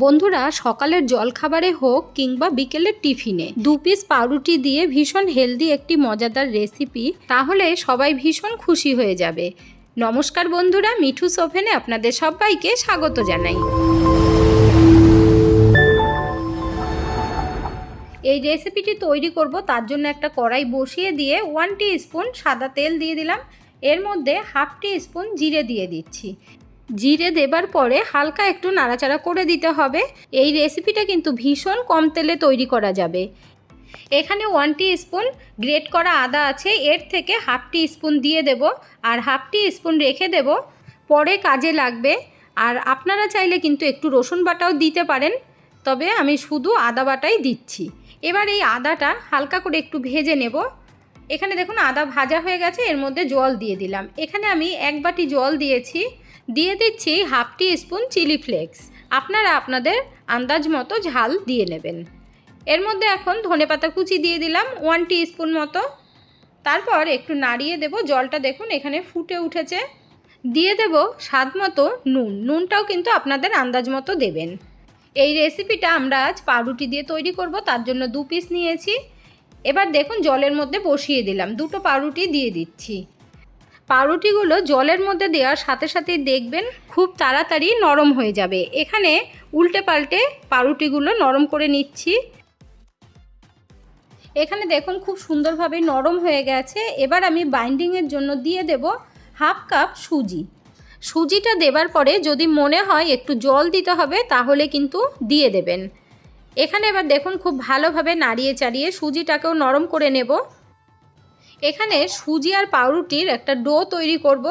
বন্ধুরা, সকালের জলখাবারে হোক কিংবা বিকেলের টিফিনে দু পিস পাউরুটি দিয়ে ভীষণ হেলদি একটি মজাদার রেসিপি তাহলে সবাই ভীষণ খুশি হয়ে যাবে। নমস্কার বন্ধুরা, মিঠু সোভেনে আপনাদের সবাইকে স্বাগত জানাই। এই রেসিপিটি তৈরি করব, তার জন্য একটা কড়াই বসিয়ে দিয়ে ওয়ান স্পুন সাদা তেল দিয়ে দিলাম। এর মধ্যে হাফ টি স্পুন জিরে দিয়ে দিচ্ছি। জিরে দেবার পরে হালকা একটু নাড়াচাড়া করে দিতে হবে। এই রেসিপিটা কিন্তু ভীষণ কম তেলে তৈরি করা যাবে। এখানে ওয়ান টি স্পুন গ্রেট করা আদা আছে, এর থেকে হাফ টি স্পুন দিয়ে দেব আর হাফ টি স্পুন রেখে দেব। পরে কাজে লাগবে। আর আপনারা চাইলে কিন্তু একটু রসুন বাটাও দিতে পারেন, তবে আমি শুধু আদা বাটাই দিচ্ছি। এবার এই আদাটা হালকা করে একটু ভেজে নেব। এখানে দেখুন আদা ভাজা হয়ে গেছে, এর মধ্যে জল দিয়ে দিলাম। এখানে আমি এক বাটি জল দিয়েছি। দিয়ে দিচ্ছি half teaspoon chilli flakes. আপনারা আপনাদের আন্দাজ মতো ঝাল দিয়ে নেবেন। এর মধ্যে এখন ধনেপাতা কুচি দিয়ে দিলাম ওয়ান টি স্পুন মতো। তারপর একটু নাড়িয়ে দেব, জলটা দেখুন এখানে ফুটে উঠেছে। দিয়ে দেব স্বাদ মতো নুন। নুনটাও কিন্তু আপনাদের আন্দাজ মতো দেবেন। এই রেসিপিটা আমরা আজ পাউরুটি দিয়ে তৈরি করব, তার জন্য দু পিস নিয়েছি। এবার দেখুন জলের মধ্যে বসিয়ে দিলাম। দুটো পাউরুটি দিয়ে দিচ্ছি। পাউরুটিগুলো জলের মধ্যে দেওয়ার সাথে সাথেই দেখবেন খুব তাড়াতাড়ি নরম হয়ে যাবে। এখানে উল্টে পাল্টে পাউরুটিগুলো নরম করে নিচ্ছি। এখানে দেখুন খুব সুন্দরভাবে নরম হয়ে গেছে। এবার আমি বাইন্ডিংয়ের জন্য দিয়ে দেব হাফ কাপ সুজি। সুজিটা দেবার পরে যদি মনে হয় একটু জল দিতে হবে, তাহলে কিন্তু দিয়ে দেবেন। এখানে এবার দেখুন খুব ভালোভাবে নাড়িয়ে চাড়িয়ে সুজিটাকেও নরম করে নেব। এখানে সুজি আর পাউরুটির একটা ডো তৈরি করব।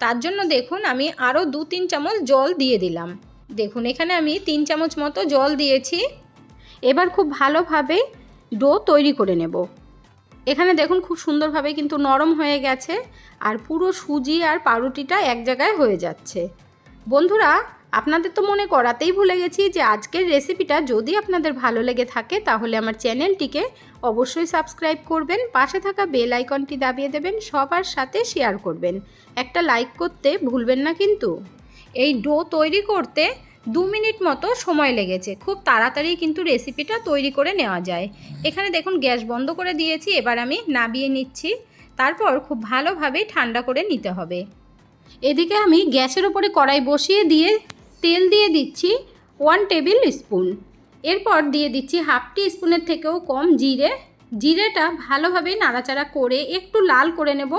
তার জন্য দেখুন, আমি আরও দু তিন চামচ জল দিয়ে দিলাম। দেখুন, এখানে আমি তিন চামচ মতো জল দিয়েছি। এবার খুব ভালোভাবে ডো তৈরি করে নেব। এখানে দেখুন, খুব সুন্দরভাবে কিন্তু নরম হয়ে গেছে আর পুরো সুজি আর পাউরুটিটা এক জায়গায় হয়ে যাচ্ছে। বন্ধুরা আপনাদের তো মনে করাতেই ভুলে গেছি যে আজকের রেসিপিটা যদি আপনাদের ভালো লেগে থাকে, তাহলে আমার চ্যানেলটিকে অবশ্যই সাবস্ক্রাইব করবেন, পাশে থাকা বেল আইকনটি দাবিয়ে দেবেন, সবার সাথে শেয়ার করবেন। একটা লাইক করতে ভুলবেন না কিন্তু। এই ডো তৈরি করতে দু মিনিট মতো সময় লেগেছে, খুব তাড়াতাড়ি কিন্তু রেসিপিটা তৈরি করে নেওয়া যায়। এখানে দেখুন, গ্যাস বন্ধ করে দিয়েছি, এবার আমি নাবিয়ে নিচ্ছি, তারপর খুব ভালোভাবে ঠান্ডা করে নিতে হবে। এদিকে আমি গ্যাসের ওপরে কড়াই বসিয়ে দিয়ে তেল দিয়ে দিচ্ছি ওয়ান টেবিল স্পুন এরপর দিয়ে দিচ্ছি হাফ টি স্পুনের থেকেও কম জিরে। জিরেটা ভালোভাবে নাড়াচাড়া করে একটু লাল করে নেব।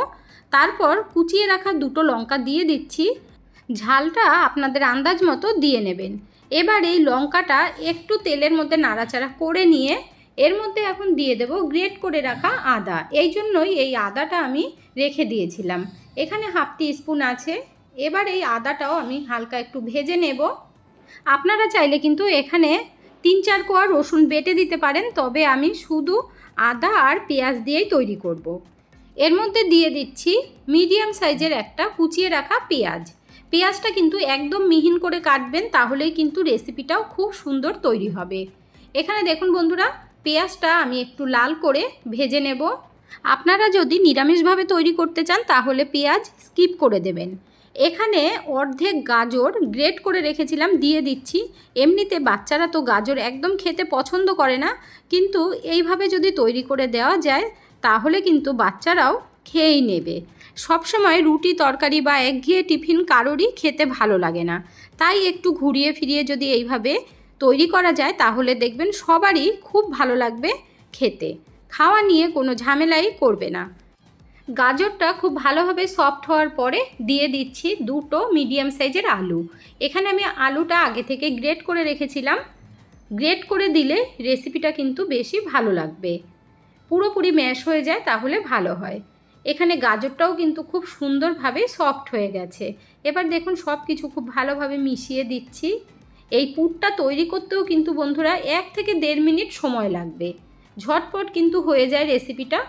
তারপর কুচিয়ে রাখা দুটো লঙ্কা দিয়ে দিচ্ছি। ঝালটা আপনাদের আন্দাজ মতো দিয়ে নেবেন। এবার এই লঙ্কাটা একটু তেলের মধ্যে নাড়াচাড়া করে নিয়ে এর মধ্যে এখন দিয়ে দেব গ্রেট করে রাখা আদা। এই জন্যই এই আদাটা আমি রেখে দিয়েছিলাম। এখানে হাফ টি স্পুন আছে। এবার এই আদাটাও আমি হালকা একটু ভেজে নেব। আপনারা চাইলে কিন্তু এখানে তিন চার কোয়া রসুন বেটে দিতে পারেন, তবে আমি শুধু আদা আর পেঁয়াজ দিয়েই তৈরি করব। এর মধ্যে দিয়ে দিচ্ছি মিডিয়াম সাইজের একটা কুচিয়ে রাখা পেঁয়াজ। পেঁয়াজটা কিন্তু একদম মিহিন করে কাটবেন, তাহলেই কিন্তু রেসিপিটাও খুব সুন্দর তৈরি হবে। এখানে দেখুন বন্ধুরা, পেঁয়াজটা আমি একটু লাল করে ভেজে নেব। আপনারা যদি নিরামিষভাবে তৈরি করতে চান, তাহলে পেঁয়াজ স্কিপ করে দেবেন। এখানে অর্ধেক গাজর গ্রেট করে রেখেছিলাম, দিয়ে দিচ্ছি। এমনিতে বাচ্চারা তো গাজর একদম খেতে পছন্দ করে না, কিন্তু এইভাবে যদি তৈরি করে দেওয়া যায়, তাহলে কিন্তু বাচ্চারাও খেয়েই নেবে। সবসময় রুটি তরকারি বা একঘেয়ে টিফিন কারোরই খেতে ভালো লাগে না। তাই একটু ঘুরিয়ে ফিরিয়ে যদি এইভাবে তৈরি করা যায়, তাহলে দেখবেন সবারই খুব ভালো লাগবে খেতে। খাওয়া নিয়ে কোনো ঝামেলাই করবে না। গাজরটা খুব ভালোভাবে সফট হওয়ার পরে দিয়ে দিচ্ছি দুটো মিডিয়াম সাইজের আলু। এখানে আমি আলুটা আগে থেকে গ্রেট করে রেখেছিলাম। গ্রেট করে দিলে রেসিপিটা কিন্তু বেশি ভালো লাগবে। পুরোপুরি ম্যাশ হয়ে যায় তাহলে ভালো হয়। এখানে গাজরটাও কিন্তু খুব সুন্দরভাবে সফট হয়ে গেছে। এবার দেখুন সব কিছু খুব ভালোভাবে মিশিয়ে দিচ্ছি। এই পুরটা তৈরি করতেও কিন্তু বন্ধুরা এক থেকে দেড় মিনিট সময় লাগবে। ঝটপট কিন্তু হয়ে যায় রেসিপিটা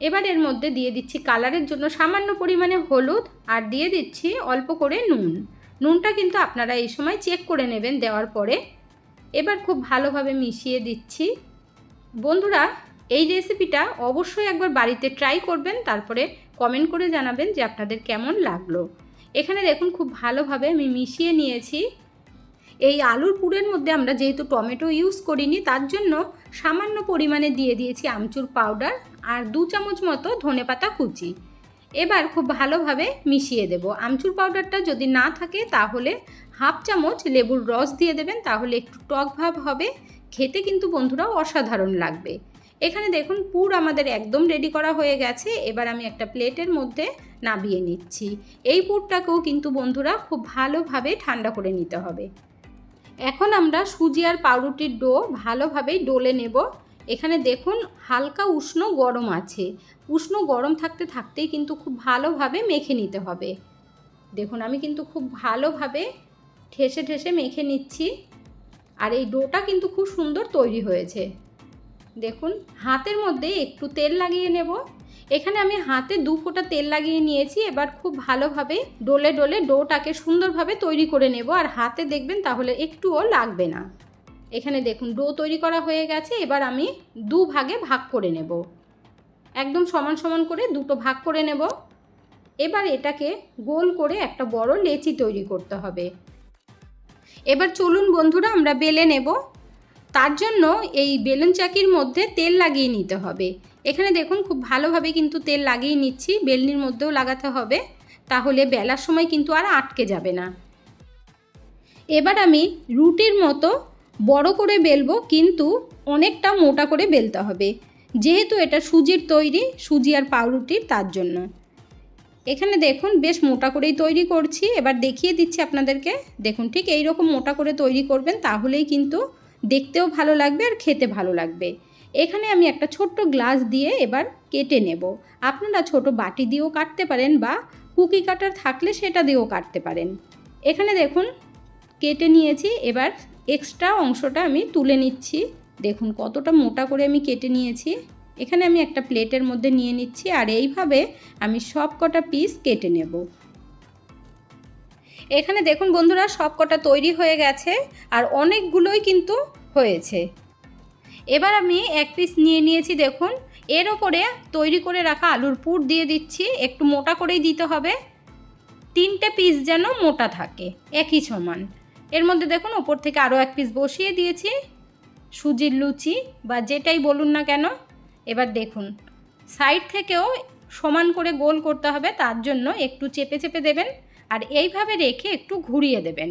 এবার এর মধ্যে দিয়ে দিচ্ছি কালারের জন্য সামান্য পরিমাণে হলুদ আর দিয়ে দিচ্ছি অল্প করে নুন। নুনটা কিন্তু আপনারা এই সময় চেক করে নেবেন দেওয়ার পরে। এবার খুব ভালোভাবে মিশিয়ে দিচ্ছি। বন্ধুরা, এই রেসিপিটা অবশ্যই একবার বাড়িতে ট্রাই করবেন, তারপরে কমেন্ট করে জানাবেন যে আপনাদের কেমন লাগল। এখানে দেখুন খুব ভালোভাবে আমি মিশিয়ে নিয়েছি। এই আলুর পুরের মধ্যে আমরা যেহেতু টমেটো ইউজ করিনি, তার জন্য সামান্য পরিমাণে দিয়ে দিয়েছি আমচুর পাউডার আর দু চামচ মতো ধনেপাতা কুচি। এবার খুব ভালোভাবে মিশিয়ে দেব। আমচুর পাউডারটা যদি না থাকে, তাহলে হাফ চামচ লেবুর রস দিয়ে দেবেন, তাহলে একটু টক ভাব হবে। খেতে কিন্তু বন্ধুরা অসাধারণ লাগবে। এখানে দেখুন, পুর আমাদের একদম রেডি করা হয়ে গেছে। এবার আমি একটা প্লেটের মধ্যে নাবিয়ে নিচ্ছি। এই পুরটাকেও কিন্তু বন্ধুরা খুব ভালোভাবে ঠান্ডা করে নিতে হবে। এখন আমরা সুজি আর পাউরুটির ডো ভালোভাবেই ডলে নেব। এখানে দেখুন হালকা উষ্ণ গরম আছে। উষ্ণ গরম থাকতে থাকতেই কিন্তু খুব ভালোভাবে মেখে নিতে হবে। দেখুন আমি কিন্তু খুব ভালোভাবে ঠেসে ঠেসে মেখে নিচ্ছি। আর এই ডোটা কিন্তু খুব সুন্দর তৈরি হয়েছে। দেখুন হাতের মধ্যে একটু তেল লাগিয়ে নেব। এখানে আমি হাতে দু ফোঁটা তেল লাগিয়ে নিয়েছি। এবার খুব ভালোভাবে ডোলে ডোলে ডোটাকে সুন্দরভাবে তৈরি করে নেব। আর হাতে দেখবেন তাহলে একটুও লাগবে না। এখানে দেখুন, ডো তৈরি করা হয়ে গেছে। এবার আমি দু ভাগে ভাগ করে নেব। একদম সমান সমান করে দুটো ভাগ করে নেব। এবার এটাকে গোল করে একটা বড় লেচি তৈরি করতে হবে। এবার চলুন বন্ধুরা, আমরা বেলে নেব। তার জন্য এই বেলুন চাকির মধ্যে তেল লাগিয়ে নিতে হবে। এখানে দেখুন খুব ভালোভাবে কিন্তু তেল লাগিয়ে নিচ্ছি, বেলনির মধ্যেও লাগাতে হবে, তাহলে বেলার সময় কিন্তু আর আটকে যাবে না। এবার আমি রুটির মতো বড় করে বেলবো, কিন্তু অনেকটা মোটা করে বেলতে হবে, যেহেতু এটা সুজির তৈরি, সুজি আর পাউরুটির তার জন্য। এখানে দেখুন বেশ মোটা করেই তৈরি করছি, এবার দেখিয়ে দিচ্ছি আপনাদেরকে, দেখুন ঠিক এই রকম মোটা করে তৈরি করবেন, তাহলেই কিন্তু দেখতেও ভালো লাগবে আর খেতে ভালো লাগবে। এখানে আমি একটা ছোট্ট গ্লাস দিয়ে এবার কেটে নেব। আপনারা ছোট বাটি দিয়েও কাটতে পারেন বা কুকি কাটার থাকলে সেটা দিয়েও কাটতে পারেন। এখানে দেখুন, কেটে নিয়েছি। এবার এক্সট্রা অংশটা আমি তুলে নিচ্ছি। দেখুন, কতটা মোটা করে আমি কেটে নিয়েছি। এখানে আমি একটা প্লেটের মধ্যে নিয়ে নিচ্ছি আর এইভাবে আমি সব কটা পিস কেটে নেব। এখানে দেখুন বন্ধুরা সব কটা তৈরি হয়ে গেছে আর অনেকগুলোই কিন্তু হয়েছে। এবার আমি এক পিস নিয়ে নিয়েছি, দেখুন। এর ওপরে তৈরি করে রাখা আলুর পুর দিয়ে দিচ্ছি, একটু মোটা করেই দিতে হবে। তিনটে পিস যেন মোটা থাকে, একই সমান। এর মধ্যে দেখুন, ওপর থেকে আরও এক পিস বসিয়ে দিয়েছি। সুজির লুচি বা যেটাই বলুন না কেন, এবার দেখুন। সাইড থেকেও সমান করে গোল করতে হবে, তার জন্য একটু চেপে চেপে দেবেন। আর এইভাবে রেখে একটু ঘুরিয়ে দেবেন।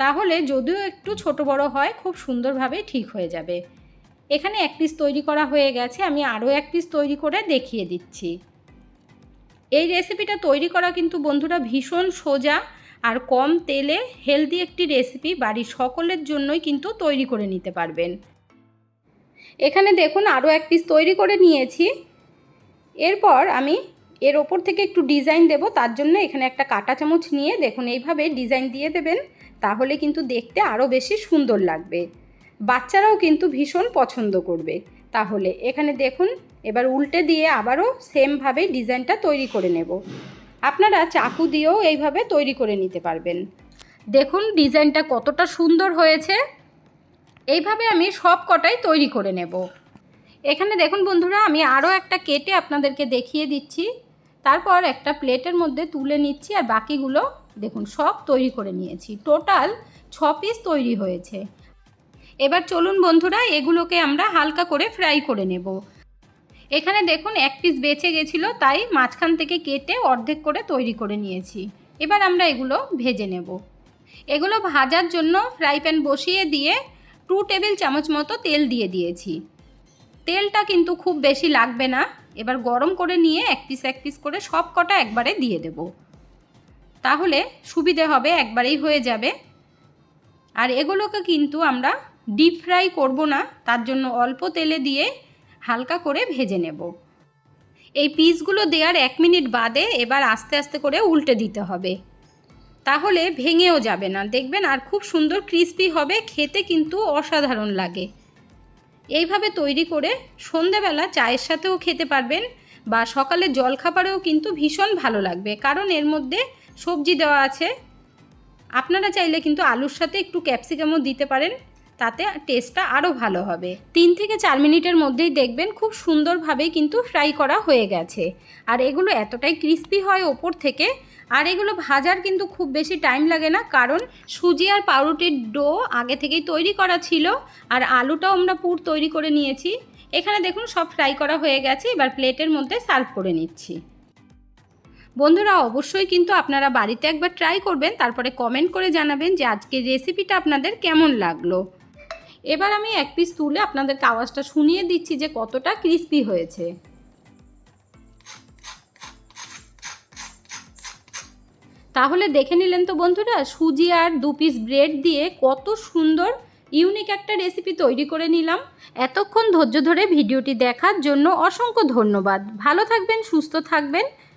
তাহলে যদিও একটু ছোট বড় হয়, খুব সুন্দরভাবে ঠিক হয়ে যাবে। এখানে এক পিস তৈরি করা হয়ে গেছে, আমি আরও এক পিস তৈরি করে দেখিয়ে দিচ্ছি। এই রেসিপিটা তৈরি করা কিন্তু বন্ধুরা ভীষণ সোজা আর কম তেলে হেলদি একটি রেসিপি বাড়ির সকলের জন্যই কিন্তু তৈরি করে নিতে পারবেন। এখানে দেখুন আরও এক পিস তৈরি করে নিয়েছি। এরপর আমি এর ওপর থেকে একটু ডিজাইন দেব, তার জন্য এখানে একটা কাটা চামচ নিয়ে দেখুন এইভাবে ডিজাইন দিয়ে দেবেন। তাহলে কিন্তু দেখতে আরও বেশি সুন্দর লাগবে। বাচ্চারাও কিন্তু ভীষণ পছন্দ করবে। তাহলে এখানে দেখুন, এবার উল্টে দিয়ে আবারও সেমভাবে ডিজাইনটা তৈরি করে নেব। আপনারা চাকু দিয়েও এইভাবে তৈরি করে নিতে পারবেন। দেখুন, ডিজাইনটা কতটা সুন্দর হয়েছে। এইভাবে আমি সব কটাই তৈরি করে নেব। এখানে দেখুন বন্ধুরা, আমি আরও একটা কেটে আপনাদেরকে দেখিয়ে দিচ্ছি। তারপর একটা প্লেটের মধ্যে তুলে নিচ্ছি আর বাকিগুলো দেখুন, সব তৈরি করে নিয়েছি। টোটাল ছ পিস তৈরি হয়েছে। এবার চলুন বন্ধুরা, এগুলোকে আমরা হালকা করে ফ্রাই করে নেব। এখানে দেখুন, এক পিস বেঁচে গেছিল, তাই মাঝখান থেকে কেটে অর্ধেক করে তৈরি করে নিয়েছি। এবার আমরা এগুলো ভেজে নেব। এগুলো ভাজার জন্য ফ্রাই প্যান বসিয়ে দিয়ে টু টেবিল চামচ মতো তেল দিয়ে দিয়েছি। তেলটা কিন্তু খুব বেশি লাগবে না। এবার গরম করে নিয়ে এক পিস এক পিস করে সব কটা একবারে দিয়ে দেব। তাহলে সুবিধে হবে, একবারেই হয়ে যাবে। আর এগুলোকে কিন্তু আমরা ডিপ ফ্রাই করব না, তার জন্য অল্প তেলে দিয়ে হালকা করে ভেজে নেব। এই পিসগুলো দেওয়ার এক মিনিট বাদে এবার আস্তে আস্তে করে উল্টে দিতে হবে। তাহলে ভেঙেও যাবে না। দেখবেন আর খুব সুন্দর ক্রিস্পি হবে, খেতে কিন্তু অসাধারণ লাগে। এইভাবে তৈরি করে সন্ধেবেলা চায়ের সাথেও খেতে পারবেন বা সকালে জলখাবারেও কিন্তু ভীষণ ভালো লাগবে, কারণ এর মধ্যে সবজি দেওয়া আছে। আপনারা চাইলে কিন্তু আলুর সাথে একটু ক্যাপসিকামও দিতে পারেন, তাতে টেস্টটা আরও ভালো হবে। তিন থেকে চার মিনিটের মধ্যেই দেখবেন খুব সুন্দরভাবেই কিন্তু ফ্রাই করা হয়ে গেছে। আর এগুলো এতটাই ক্রিস্পি হয় ওপর থেকে, আর এগুলো ভাজার কিন্তু খুব বেশি টাইম লাগে না, কারণ সুজি আর পাউরুটির ডো আগে থেকেই তৈরি করা ছিল, আর আলুটাও আমরা পুর তৈরি করে নিয়েছি। এখানে দেখুন সব ফ্রাই করা হয়ে গেছে, এবার প্লেটের মধ্যে সার্ভ করে নিচ্ছি। বন্ধুরা, অবশ্যই কিন্তু আপনারা বাড়িতে একবার ট্রাই করবেন, তারপরে কমেন্ট করে জানাবেন যে আজকের রেসিপিটা আপনাদের কেমন লাগল। এবার আমি এক পিস তুলে আপনাদেরকে আওয়াজটা শুনিয়ে দিচ্ছি যে কতটা ক্রিস্পি হয়েছে। তাহলে দেখে নিলেন তো বন্ধুরা, সুজি আর দু পিস ব্রেড দিয়ে কত সুন্দর ইউনিক একটা রেসিপি তৈরি করে নিলাম। এতক্ষণ ধৈর্য ধরে ভিডিওটি দেখার জন্য অসংখ্য ধন্যবাদ। ভালো থাকবেন, সুস্থ থাকবেন।